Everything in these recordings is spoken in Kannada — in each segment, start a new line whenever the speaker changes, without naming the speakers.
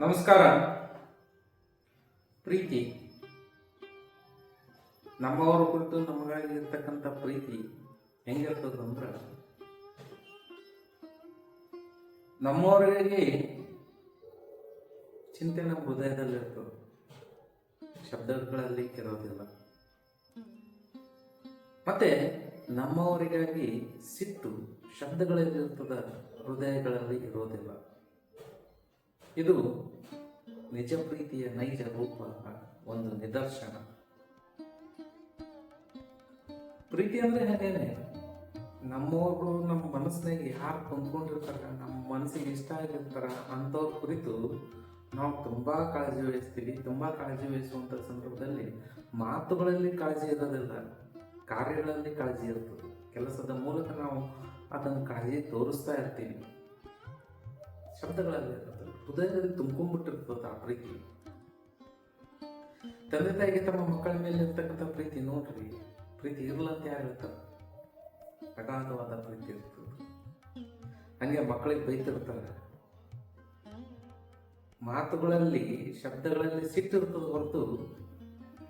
ನಮಸ್ಕಾರ. ಪ್ರೀತಿ. ನಮ್ಮವರ ಕುರಿತು ನಮಗಾಗಿ ಇರ್ತಕ್ಕಂಥ ಪ್ರೀತಿ ಹೆಂಗಿರ್ತದ ಅಂದ್ರೆ ನಮ್ಮವರಿಗಾಗಿ ಚಿಂತೆ ನಮ್ಮ ಹೃದಯದಲ್ಲಿರ್ತದೆ ಶಬ್ದಗಳಲ್ಲಿ ಇರೋದಿಲ್ಲ ಮತ್ತೆ ನಮ್ಮವರಿಗಾಗಿ ಸಿಟ್ಟು ಶಬ್ದಗಳಲ್ಲಿರ್ತದ ಹೃದಯಗಳಲ್ಲಿ ಇರೋದಿಲ್ಲ. ಇದು ನಿಜ ಪ್ರೀತಿಯ ನೈಜ ರೂಪ ಒಂದು ನಿದರ್ಶನ. ಪ್ರೀತಿ ಅಂದ್ರೆ ಹಾಗೇನೆ, ನಮ್ಮವರು ನಮ್ಮ ಮನಸ್ಸಿನಾಗ ಯಾರು ಕುಂತ್ಕೊಂಡಿರ್ತಾರ ನಮ್ಮ ಮನಸ್ಸಿಗೆ ಇಷ್ಟ ಆಗಿರ್ತಾರ ಅಂಥವ್ರ ಕುರಿತು ನಾವು ತುಂಬಾ ಕಾಳಜಿ ವಹಿಸ್ತೀವಿ. ತುಂಬಾ ಕಾಳಜಿ ವಹಿಸುವಂತ ಸಂದರ್ಭದಲ್ಲಿ ಮಾತುಗಳಲ್ಲಿ ಕಾಳಜಿ ಇರೋದಿಲ್ಲ, ಕಾರ್ಯಗಳಲ್ಲಿ ಕಾಳಜಿ ಇರ್ತದೆ. ಕೆಲಸದ ಮೂಲಕ ನಾವು ಅದನ್ನು ಕಾಳಜಿ ತೋರಿಸ್ತಾ ಇರ್ತೀವಿ. ಶಬ್ದಗಳಲ್ಲಿ ಇರ್ತದೆ ಹೃದಯದಲ್ಲಿ ತುಂಬ್ಕೊಂಡ್ಬಿಟ್ಟಿರ್ತದೆ ಆ ಪ್ರೀತಿ. ತಂದೆ ತಾಯಿಗೆ ತಮ್ಮ ಮಕ್ಕಳ ಮೇಲೆ ಇರ್ತಕ್ಕಂಥ ಪ್ರೀತಿ ನೋಡ್ರಿ, ಪ್ರೀತಿ ಇರಲಂತೆ ಯಾರು ಅಗಾಧವಾದ ಪ್ರೀತಿ ಇರ್ತದೆ. ಹಂಗೆ ಮಕ್ಕಳಿಗೆ ಬೈತಿರ್ತಾರೆ. ಮಾತುಗಳಲ್ಲಿ, ಶಬ್ದಗಳಲ್ಲಿ ಸಿಟ್ಟಿರ್ತದೆ ಹೊರತು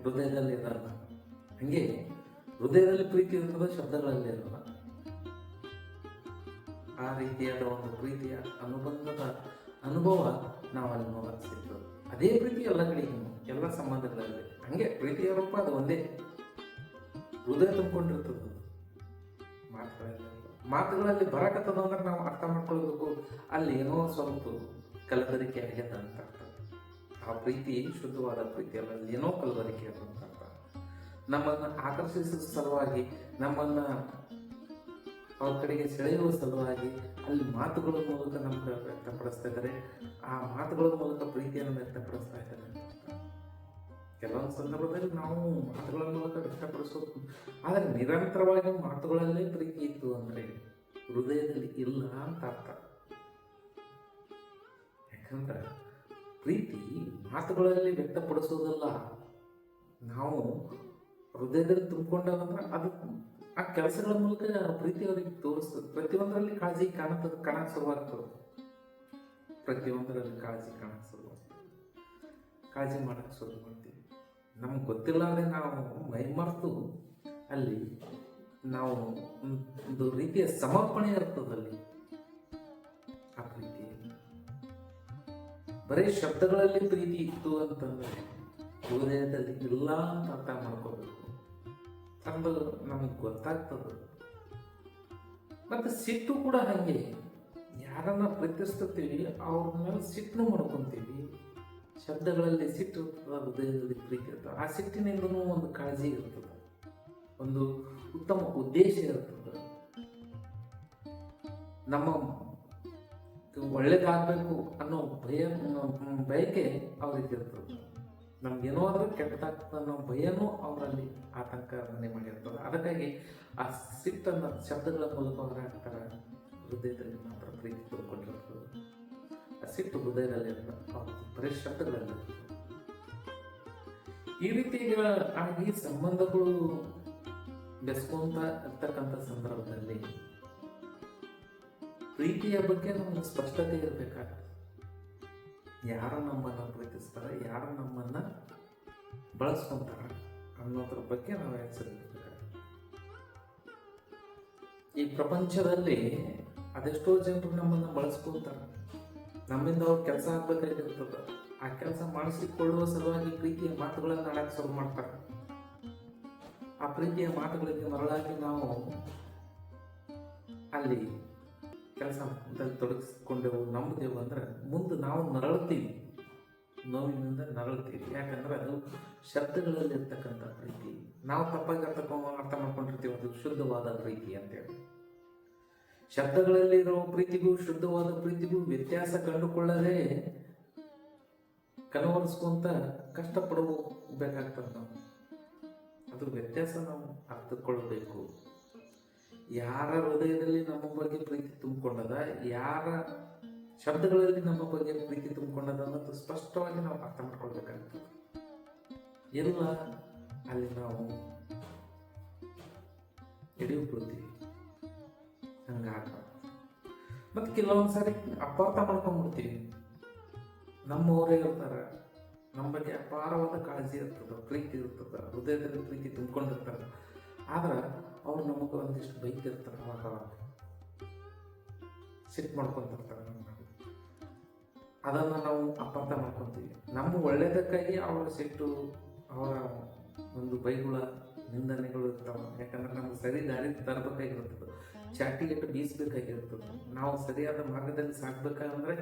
ಹೃದಯದಲ್ಲಿ ಇರಲ್ಲ. ಹಂಗೆ ಹೃದಯದಲ್ಲಿ ಪ್ರೀತಿ ಇರ್ತದೆ, ಶಬ್ದಗಳಲ್ಲಿ ಇರಲ್ಲ. ಆ ರೀತಿಯಾದ ಒಂದು ಪ್ರೀತಿಯ ಅನುಬಂಧದ ಅನುಭವ ನಾವು ಸಿಗ್ತದೆ ಅದೇ ಪ್ರೀತಿ ಎಲ್ಲ ಕಡೆಗೂ ಎಲ್ಲ ಸಂಬಂಧಗಳಲ್ಲಿ. ಹಂಗೆ ಪ್ರೀತಿಯ ರೂಪ ಅದು ಒಂದೇ. ಹೃದಯ ತುಂಬಿಕೊಂಡಿರ್ತದೆ. ಮಾತುಗಳಲ್ಲಿ. ಮಾತುಗಳಲ್ಲಿ ಬರಕತ್ತದ ಅಂದ್ರೆ ನಾವು ಅರ್ಥ ಮಾಡ್ಕೊಳ್ಬೇಕು. ಅಲ್ಲಿ ಏನೋ ಸ್ವಲ್ಪ ಕಲಬೆರಿಕೆ ಆಗ್ಯದ ಅಂತ ಆ ಪ್ರೀತಿ ಶುದ್ಧವಾದ ಪ್ರೀತಿ ಅಲ್ಲ, ಅಲ್ಲಿ ಏನೋ ಕಲಬೆರಿಕೆ ಅದ ಅಂತ ಅರ್ಥ. ನಮ್ಮನ್ನು ಆಕರ್ಷಿಸುವ ಸಲುವಾಗಿ, ನಮ್ಮನ್ನ ಅವ್ರ ಕಡೆಗೆ ಸೆಳೆಯುವ ಸಲುವಾಗಿ ಅಲ್ಲಿ ಮಾತುಗಳ ಮೂಲಕ ನಮ್ಗೆ ವ್ಯಕ್ತಪಡಿಸ್ತಾ ಇದ್ದಾರೆ. ಆ ಮಾತುಗಳ ಮೂಲಕ ಪ್ರೀತಿಯನ್ನು ವ್ಯಕ್ತಪಡಿಸ್ತಾ ಇದ್ದಾರೆ. ಕೆಲವೊಂದು ಸಂದರ್ಭದಲ್ಲಿ ನಾವು ಮಾತುಗಳ ಮೂಲಕ ವ್ಯಕ್ತಪಡಿಸೋದು. ಆದರೆ ನಿರಂತರವಾಗಿ ಮಾತುಗಳಲ್ಲೇ ಪ್ರೀತಿ ಇತ್ತು ಅಂದ್ರೆ ಹೃದಯದಲ್ಲಿ ಇಲ್ಲ ಅಂತ ಅರ್ಥ. ಯಾಕಂದ್ರೆ ಪ್ರೀತಿ ಮಾತುಗಳಲ್ಲಿ ವ್ಯಕ್ತಪಡಿಸೋದಲ್ಲ. ನಾವು ಹೃದಯದಲ್ಲಿ ತುಂಬಿಕೊಂಡಾಗಂದ್ರೆ ಅದು ಆ ಕೆಲಸಗಳ ಮೂಲಕ ಪ್ರೀತಿ ಅವರಿಗೆ ತೋರಿಸ್ತದೆ. ಪ್ರತಿಯೊಂದರಲ್ಲಿ ಕಾಳಜಿ ಕಾಣುತ್ತದೆ ಕಾಣಕ್ಕೆ ಶುರುವಾಗ್ತದೆ ಪ್ರತಿಯೊಂದರಲ್ಲಿ ಕಾಳಜಿ ಕಾಣಕ್ಕೆ ಶುರುವಾಗ್ತದೆ ಕಾಳಜಿ ಮಾಡಕ್ಕೆ ಶುರು ಮಾಡ್ತೀವಿ. ನಮ್ಗೆ ಗೊತ್ತಿಲ್ಲಾದ್ರೆ ನಾವು ಮೈಮರೆತು. ಅಲ್ಲಿ ನಾವು ಒಂದು ರೀತಿಯ ಸಮರ್ಪಣೆ ಇರ್ತದಲ್ಲಿ ಆ ಪ್ರೀತಿ. ಬರೀ ಶಬ್ದಗಳಲ್ಲಿ ಪ್ರೀತಿ ಇತ್ತು ಅಂತಂದ್ರೆ ಹೃದಯದಲ್ಲಿ ಇಲ್ಲ ಅಂತ ಅರ್ಥ ಮಾಡ್ಕೋಬೇಕು. ಅಂದು ನಮಗೆ ಗೊತ್ತಾಗ್ತದೆ. ಮತ್ತು ಸಿಟ್ಟು ಕೂಡ ಹಾಗೆ. ಯಾರನ್ನ ಪ್ರೀತಿಸ್ತೀವಿ ಅವ್ರ ಮೇಲೆ ಸಿಟ್ಟನ್ನು ಮಾಡ್ಕೊತೀವಿ. ಶಬ್ದಗಳಲ್ಲಿ ಸಿಟ್ಟು ಇರ್ತದೆ ಹೃದಯದಲ್ಲಿ ಪ್ರೀತಿ ಇರ್ತದೆ ಆ ಸಿಟ್ಟಿನಿಂದನೂ ಒಂದು ಕಾಳಜಿ ಇರ್ತದೆ. ಒಂದು ಉತ್ತಮ ಉದ್ದೇಶ ಇರ್ತದೆ. ನಮ್ಮ ಒಳ್ಳೇದಾಗಬೇಕು ಅನ್ನೋ ಭಯ ಬಯಕೆ ಅವ್ರಿಗೆ ಇರ್ತದೆ ನಮ್ಗೇನೋ ಆದರೂ ಕೆಟ್ಟದಾಗ್ತದೆ ಅನ್ನೋ ಭಯನೂ ಅವರಲ್ಲಿ ಆತಂಕ ಮನೆ ಮಾಡಿರ್ತದೆ ಅದಕ್ಕಾಗಿ ಆ ಸಿಟ್ಟನ್ನು ಶಬ್ದಗಳ ಮೂಲಕ ಅವರ ಹಾಕ್ತಾರೆ ಹೃದಯದಲ್ಲಿ ಮಾತ್ರ ಪ್ರೀತಿ ತುಂಬಿಕೊಂಡಿರ್ತದೆ. ಆ ಸಿಟ್ಟು ಹೃದಯದಲ್ಲಿ ಬರೀ ಶಬ್ದಗಳಲ್ಲಿ ಈ ರೀತಿ ಆಗಿ ಸಂಬಂಧಗಳು ಬೆಸ್ಕೊಂತ ಇರ್ತಕ್ಕಂಥ ಸಂದರ್ಭದಲ್ಲಿ ಪ್ರೀತಿಯ ಬಗ್ಗೆ ನಮಗೆ ಸ್ಪಷ್ಟತೆ ಇರಬೇಕಾಗ್ತದೆ. ಯಾರು ನಮ್ಮನ್ನು ಪ್ರೀತಿಸ್ತಾರೆ, ಯಾರು ನಮ್ಮನ್ನು ಬಳಸ್ಕೊಂತಾರೆ ಅನ್ನೋದ್ರ ಬಗ್ಗೆ ನಾವು ಎಚ್ಚರಿರ್ಬೇಕಾಗ್ತದೆ ಈ ಪ್ರಪಂಚದಲ್ಲಿ ಅದೆಷ್ಟೋ ಜನರು ನಮ್ಮನ್ನು ಬಳಸ್ಕೊತಾರೆ. ನಮ್ಮಿಂದ ಅವ್ರ ಕೆಲಸ ಆಗ್ಬೇಕಾಗಿರ್ತದೆ. ಆ ಕೆಲಸ ಮಾಡಿಸಿಕೊಳ್ಳುವ ಸಲುವಾಗಿ ಪ್ರೀತಿಯ ಮಾತುಗಳನ್ನು ಆಡಕ್ಕೆ ಶುರು ಮಾಡ್ತಾರೆ. ಆ ಪ್ರೀತಿಯ ಮಾತುಗಳಿಗೆ ಮರಳಾಗಿ ನಾವು ಅಲ್ಲಿ ಕೆಲಸದಲ್ಲಿ ತೊಡಗಿಸ್ಕೊಂಡೆವು ನಂಬಿದೆವು ಅಂದ್ರೆ ಮುಂದೆ ನಾವು ನರಳ್ತೀವಿ. ನೋವಿನಿಂದ ನರಳ್ತೀವಿ. ಯಾಕಂದ್ರೆ ಅದು ಶಬ್ದಗಳಲ್ಲಿ ಇರ್ತಕ್ಕಂಥ ಪ್ರೀತಿ. ನಾವು ತಪ್ಪಾಗಿ ಅರ್ಥ ಅರ್ಥ ಮಾಡ್ಕೊಂಡಿರ್ತೀವಿ, ಅದು ಶುದ್ಧವಾದ ಪ್ರೀತಿ ಅಂತೇಳಿ ಶಬ್ದಗಳಲ್ಲಿ ಇರೋ ಪ್ರೀತಿಗೂ, ಶುದ್ಧವಾದ ಪ್ರೀತಿಗೂ ವ್ಯತ್ಯಾಸ ಕಂಡುಕೊಳ್ಳದೆ ಕನವರಿಸ್ಕೊಂತ ಕಷ್ಟಪಡಬೇಕಾಗ್ತದೆ ನಾವು. ಅದ್ರ ವ್ಯತ್ಯಾಸ ನಾವು ಅರ್ಥಕೊಳ್ಳಬೇಕು ಯಾರ ಹೃದಯದಲ್ಲಿ ನಮ್ಮ ಬಗ್ಗೆ ಪ್ರೀತಿ ತುಂಬಿಕೊಂಡದ, ಯಾರ ಶಬ್ದಗಳಲ್ಲಿ ನಮ್ಮ ಬಗ್ಗೆ ಪ್ರೀತಿ ತುಂಬಿಕೊಂಡದ ಅನ್ನೋದು ಸ್ಪಷ್ಟವಾಗಿ ನಾವು ಅರ್ಥ ಮಾಡ್ಕೊಳ್ಬೇಕಾಗ್ತದೆ. ಎಲ್ಲ ಅಲ್ಲಿ ನಾವು ಹಿಡಿಯುಕೊಳ್ತೀವಿ ಹಂಗಾಗ ಮತ್ತೆ ಕೆಲವೊಂದು ಸಾರಿ ಅಪಾರ್ಥ ಮಾಡ್ಕೊಂಡ್ಬಿಡ್ತೀವಿ. ನಮ್ಮವರೇ ಇರ್ತಾರೆ, ನಮ್ಮ ಬಗ್ಗೆ ಅಪಾರವಾದ ಕಾಳಜಿ ಇರ್ತದೆ, ಪ್ರೀತಿ ಇರ್ತದೆ, ಹೃದಯದಲ್ಲಿ ಪ್ರೀತಿ ತುಂಬಿಕೊಂಡಿರ್ತಾರೆ. ಆದ್ರೆ ಅವ್ರು ನಮಗೆ ಒಂದಿಷ್ಟು ಬೈತಿರ್ತಾರೆ ಮಾತಾಡೋದು. ಸಿಟ್ಟು ಮಾಡ್ಕೊತಿರ್ತಾರೆ. ಅದನ್ನ ನಾವು ಅಪಾರ್ಥ ಮಾಡ್ಕೊತೀವಿ. ನಮ್ಮ ಒಳ್ಳೆಯದಕ್ಕಾಗಿ ಅವರ ಸಿಟ್ಟು, ಅವರ ಒಂದು ಬೈಗುಳ, ನಿಂದನೆಗಳು ಇರ್ತಾವ. ಯಾಕಂದ್ರೆ ನಮ್ಗೆ ಸರಿ ದಾರಿ ತರಬೇಕಾಗಿರ್ತದೆ ಚಾಟಿ ಇಟ್ಟು ಬೀಸಬೇಕಾಗಿರ್ತದೆ ನಾವು ಸರಿಯಾದ ಮಾರ್ಗದಲ್ಲಿ ಸಾಕ್ಬೇಕಂದ್ರೆ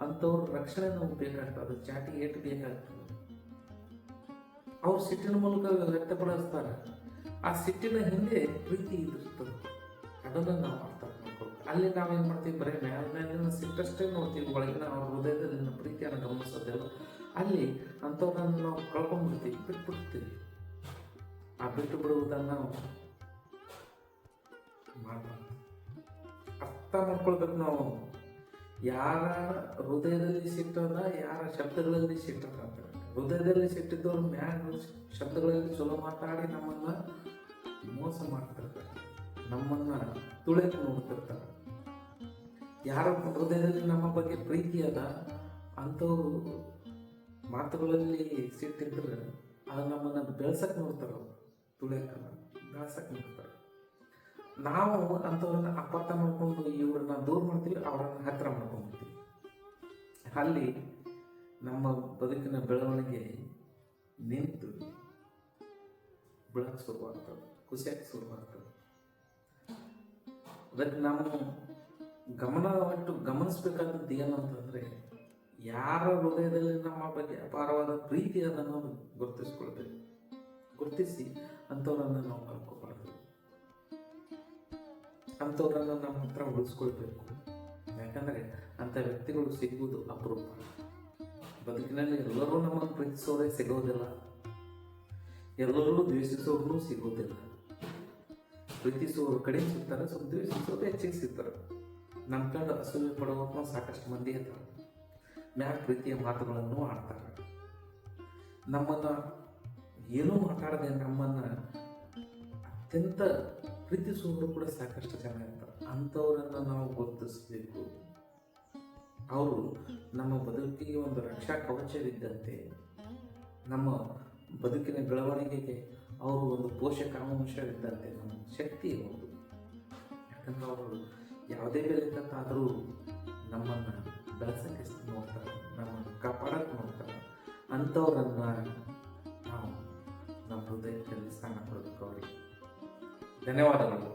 ಅಂಥವ್ರ ರಕ್ಷಣೆ ನಮ್ಗೆ ಬೇಕಾಗ್ತದೆ. ಚಾಟಿ ಏಟು ಬೇಕಾಗ್ತದೆ. ಅವ್ರು ಸಿಟ್ಟಿನ ಮೂಲಕ ವ್ಯಕ್ತಪಡಿಸ್ತಾರೆ. ಆ ಸಿಟ್ಟಿನ ಹಿಂದೆ ಪ್ರೀತಿ ಇದಿರ್ತದೆ ಅದನ್ನು ನಾವು ಅರ್ಥ ಮಾಡ್ಕೊಬೇಕು ಅಲ್ಲಿ ನಾವೇನು ಮಾಡ್ತೀವಿ? ಬರೀ ಮ್ಯಾಲ ಮೇಲಿನ ಸಿಟ್ಟಷ್ಟೇ ನೋಡ್ತೀವಿ. ಒಳಗಿನ ಅವ್ರ ಹೃದಯದಲ್ಲಿ ಪ್ರೀತಿಯನ್ನು ಗಮನಿಸೋದಿಲ್ಲ. ಅಲ್ಲಿ ಅಂಥವ್ರನ್ನ ನಾವು ಕಳ್ಕೊಂಡ್ಬಿಡ್ತೀವಿ. ಬಿಟ್ಬಿಡ್ತೀವಿ. ಆ ಬಿಟ್ಟು ಬಿಡುವುದನ್ನು ನಾವು ಅರ್ಥ ಮಾಡ್ಕೊಳ್ಬೇಕು ನಾವು. ಯಾರ ಹೃದಯದಲ್ಲಿ ಸಿಟ್ಟದ, ಯಾರ ಶಬ್ದಗಳಲ್ಲಿ ಸಿಟ್ಟದ ಅಂತ. ಹೃದಯದಲ್ಲಿ ಸಿಟ್ಟಿದ್ದವ್ರು ಮ್ಯಾಗ ಶಬ್ದಗಳಲ್ಲಿ ಚಲೋ ಮಾತಾಡಿ ನಮ್ಮನ್ನ ಮೋಸ ಮಾಡ್ತಿರ್ತಾರೆ. ನಮ್ಮನ್ನ ತುಳಿಯಕ್ಕೆ ನೋಡ್ತಿರ್ತಾರೆ. ಯಾರ ಹೃದಯದಲ್ಲಿ ನಮ್ಮ ಬಗ್ಗೆ ಪ್ರೀತಿ ಅದ, ಅಂಥವ್ರು ಮಾತುಗಳಲ್ಲಿ ಸಿಟ್ಟಿದ್ರೆ ಅದು ನಮ್ಮನ್ನ ಬೆಳ್ಸಕ್ ನೋಡ್ತಾರ ತುಳಿಯಕ್ಕಲ್ಲ ಬೆಳ್ಸಕ್ಕೆ ನೋಡ್ತಾರೆ. ನಾವು ಅಂಥವ್ರನ್ನ ಅಪಾರ್ಥ ಮಾಡ್ಕೊಂಡು ಇವ್ರನ್ನ ದೂರ ಮಾಡ್ತೀವಿ, ಅವ್ರನ್ನ ಹತ್ತಿರ ಮಾಡ್ಕೊಂಡ್ಬಿಡ್ತೀವಿ ಅಲ್ಲಿ ನಮ್ಮ ಬದುಕಿನ ಬೆಳವಣಿಗೆ ನಿಂತು ಬೆಳಕು ಶುರುವಾಗ್ತದೆ ಖುಷಿಯಾಗಿ ಶುರುವಾಗ್ತದೆ ಅದಕ್ಕೆ ನಾವು ಗಮನ ಒಟ್ಟು ಗಮನಿಸ್ಬೇಕಾದದ್ದು ಏನು ಅಂತಂದ್ರೆ, ಯಾರ ಹೃದಯದಲ್ಲಿ ನಮ್ಮ ಬಗ್ಗೆ ಅಪಾರವಾದ ಪ್ರೀತಿ ಅದನ್ನು ಗುರುತಿಸ್ಕೊಳ್ಬೇಕು ಗುರುತಿಸಿ ಅಂಥವ್ರನ್ನ ನಾವು ಕಲ್ಕೋಬಾರ್ದು ಅಂಥವ್ರನ್ನ ನಮ್ಮ ಹತ್ರ ಉಳಿಸ್ಕೊಳ್ಬೇಕು. ಯಾಕಂದ್ರೆ ಅಂಥ ವ್ಯಕ್ತಿಗಳು ಸಿಗುವುದು ಅಪರೂಪ. ಬದುಕಿನಲ್ಲಿ ಎಲ್ಲರೂ ನಮ್ಮನ್ನು ಪ್ರೀತಿಸೋದೇ ಸಿಗೋದಿಲ್ಲ. ಎಲ್ಲರೂ ದ್ವೇಷಿಸೋರು ಸಿಗೋದಿಲ್ಲ. ಪ್ರೀತಿಸುವವರು ಕಡಿಮೆ ಸಿಗ್ತಾರೆ, ಸ್ವಲ್ಪ ದ್ವೇಷಿಸೋರು ಹೆಚ್ಚಿಗೆ ಸಿಗ್ತಾರೆ. ನಮ್ಮ ಕಂಡು ಅಸೂಯೆ ಪಡುವಂತ ಸಾಕಷ್ಟು ಮಂದಿ ಇರ್ತಾರೆ. ಮ್ಯಾಲ ಪ್ರೀತಿಯ ಮಾತುಗಳನ್ನು ಆಡ್ತಾರೆ. ನಮ್ಮನ್ನ ಏನೂ ಮಾತಾಡದೆ ನಮ್ಮನ್ನ ಅತ್ಯಂತ ಪ್ರೀತಿಸುವವರು ಕೂಡ ಸಾಕಷ್ಟು ಜನ ಇರ್ತಾರೆ. ಅಂತವರನ್ನ ನಾವು ಗುರುತಿಸಬೇಕು. ಅವರು ನಮ್ಮ ಬದುಕಿಗೆ ಒಂದು ರಕ್ಷಾ ಕವಚವಿದ್ದಂತೆ, ನಮ್ಮ ಬದುಕಿನ ಬೆಳವಣಿಗೆಗೆ ಅವರು ಒಂದು ಪೋಷಕಾಂಶವಿದ್ದಂತೆ, ನಮ್ಮ ಶಕ್ತಿ ಅವರು ಯಾಕಂದ್ರೆ ಅವರು ಯಾವುದೇ ಬೆಲೆ ತಂತಾದರೂ ನಮ್ಮನ್ನು ಬೆಳೆಸಕ್ಕೆ ನೋಡ್ತಾರೆ, ನಮ್ಮನ್ನು ಕಾಪಾಡಕ್ಕೆ ನೋಡ್ತಾರೆ. ಅಂಥವ್ರನ್ನ ನಾವು ನಮ್ಮ ಹೃದಯದಲ್ಲಿ ಸ್ಥಾನ ಕೊಡಬೇಕು ಅವರಿಗೆ ಧನ್ಯವಾದಗಳು.